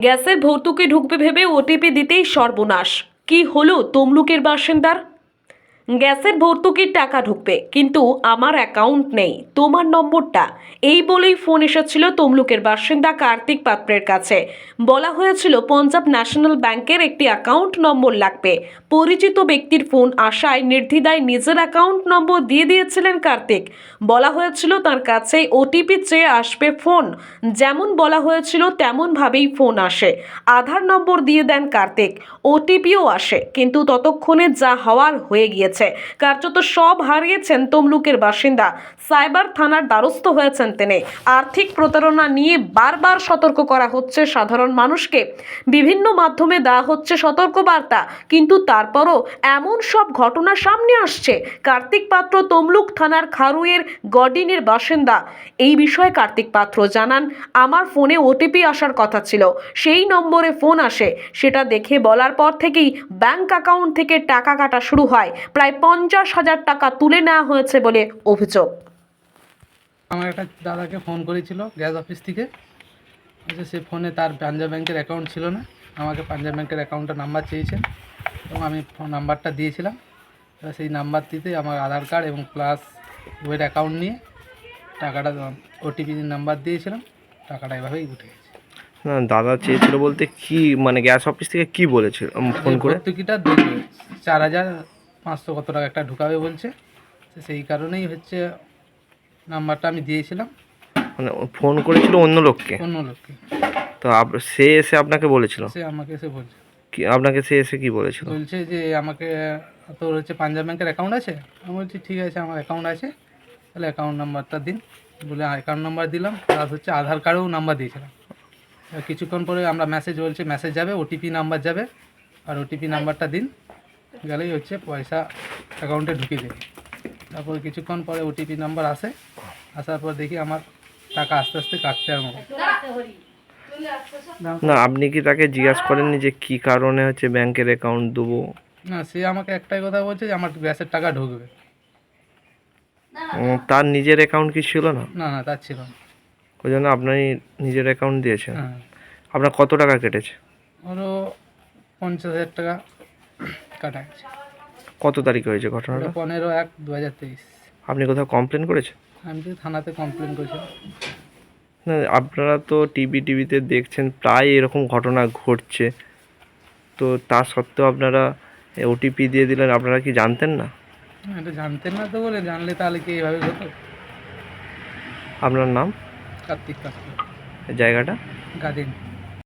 গ্যাসের ভর্তুকি ঢুকবে ভেবে ওটিপি দিতেই সর্বনাশ। কি হলো তমলুকের বাসিন্দার? গ্যাসের ভর্তুকির টাকা ঢুকবে, কিন্তু আমার অ্যাকাউন্ট নেই, তোমার নম্বরটা। এই বলেই ফোন এসেছিল তমলুকের বাসিন্দা কার্তিক পাত্রের কাছে। বলা হয়েছিল পঞ্জাব ন্যাশনাল ব্যাংকের একটি অ্যাকাউন্ট নম্বর লাগবে। পরিচিত ব্যক্তির ফোন আসায় নির্দ্বিধায় নিজের অ্যাকাউন্ট নম্বর দিয়ে দিয়েছিলেন কার্তিক। বলা হয়েছিল তার কাছে ওটিপি চেয়ে আসবে ফোন যেমন বলা হয়েছিল তেমনভাবেই ফোন আসে। আধার নম্বর দিয়ে দেন কার্তিক। ওটিপিও আসে, কিন্তু ততক্ষণে যা হওয়ার হয়ে গিয়েছে। কার্যত সব হারিয়েছেন তমলুকের বাসিন্দা। সাইবার থানার দ্বারস্থ হয়েছেন তিনি। আর্থিক প্রতারণা নিয়ে বারবার সতর্ক করা হচ্ছে সাধারণ মানুষকে। বিভিন্ন মাধ্যমে দেওয়া হচ্ছে সতর্কবার্তা। কিন্তু তারপরও এমন সব ঘটনা সামনে আসছে। কার্তিক পাত্র তমলুক থানার খারুয়ের গডিনের বাসিন্দা। এই বিষয়ে কার্তিক পাত্র জানান, আমার ফোনে ওটিপি আসার কথা ছিল। সেই নম্বরে ফোন আসে। সেটা দেখে বলার পর থেকেই ব্যাংক অ্যাকাউন্ট থেকে টাকা কাটা শুরু হয়। প্রায় পঞ্চাশ হাজার টাকা তুলে নেওয়া হয়েছে বলে অভিযোগ। আমার একটা দাদাকে ফোন করেছিল গ্যাস অফিস থেকে। বলছে সে ফোনে তার পাঞ্জাব ব্যাংকের অ্যাকাউন্ট ছিল না। আমাকে পাঞ্জাব ব্যাংকের অ্যাকাউন্টের নাম্বার চেয়েছেন এবং আমি ফোন নাম্বারটা দিয়েছিলাম। এবার সেই নাম্বারটিতে আমার আধার কার্ড এবং প্লাস বইয়ের অ্যাকাউন্ট নিয়ে টাকাটা ওটিপি নাম্বার দিয়েছিলাম। টাকাটা এভাবেই উঠে গেছে। না দাদা চেয়েছিল বলতে কি মানে গ্যাস অফিস থেকে কি বলেছিল ফোন করে? ভর্তুকিটা চার হাজার পাঁচশো কত টাকা একটা ঢুকাবে বলছে। সেই কারণেই হচ্ছে নাম্বারটা আমি দিয়েছিলাম। মানে ফোন করেছিল অন্য লোককে? অন্য লোককে। তো সে এসে আপনাকে বলেছিল? সে আমাকে এসে বলছে। কি আপনাকে সে এসে কি বলেছিল? বলছে যে আমাকে তোর হচ্ছে পাঞ্জাব ব্যাংকের অ্যাকাউন্ট আছে? আমি বলছি ঠিক আছে আমার অ্যাকাউন্ট আছে। তাহলে অ্যাকাউন্ট নাম্বারটা দিন। বলে অ্যাকাউন্ট নাম্বার দিলাম। প্লাস হচ্ছে আধার কার্ডেও নাম্বার দিয়েছিলাম। কিছুক্ষণ পরে আমরা মেসেজ বলছে মেসেজ যাবে ওটিপি নাম্বার যাবে। আর ওটিপি নাম্বারটা দিন। গেলেই হচ্ছে পয়সা অ্যাকাউন্টে ঢুকিয়ে দেবে তারপর কিছুক্ষণ পরে ওটিপি নাম্বার আসে। আসার পর দেখি আমার টাকা আস্তে আস্তে কাটতে আরম্ভ করে। না আপনি কি তাকে জিজ্ঞাসা করেননি যে কি কারণে হচ্ছে ব্যাংকের অ্যাকাউন্ট দেবো? না সে আমাকে একটাই কথা বলছে যে আমার গ্যাসের টাকা ঢুকবে। তার নিজের অ্যাকাউন্ট কি ছিল না? না না তার ছিল না। ওই জন্য আপনি নিজের অ্যাকাউন্ট দিয়েছেন। হ্যাঁ। আপনার কত টাকা কেটেছে? ওরও পঞ্চাশ হাজার টাকা। কাটা কত তারিখে হয়েছে ঘটনাটা? পনেরো এক দু হাজার তেইশ। আপনি কোথাও কমপ্লেন করেছেন? আমি তো থানাতে কমপ্লেন করেছিলাম। না আপনারা তো টিভি টিভিতে দেখছেন প্রায় এরকম ঘটনা ঘটছে। তো তা সত্ত্বেও আপনারা ওটিপি দিয়ে দিলেন আপনারা কি জানতেন না? এটা জানতেন না তো বলে জানলে তাহলে কি এইভাবে হতো? আপনার নাম? কার্তিক কার্তিক জায়গাটা? গাদিন।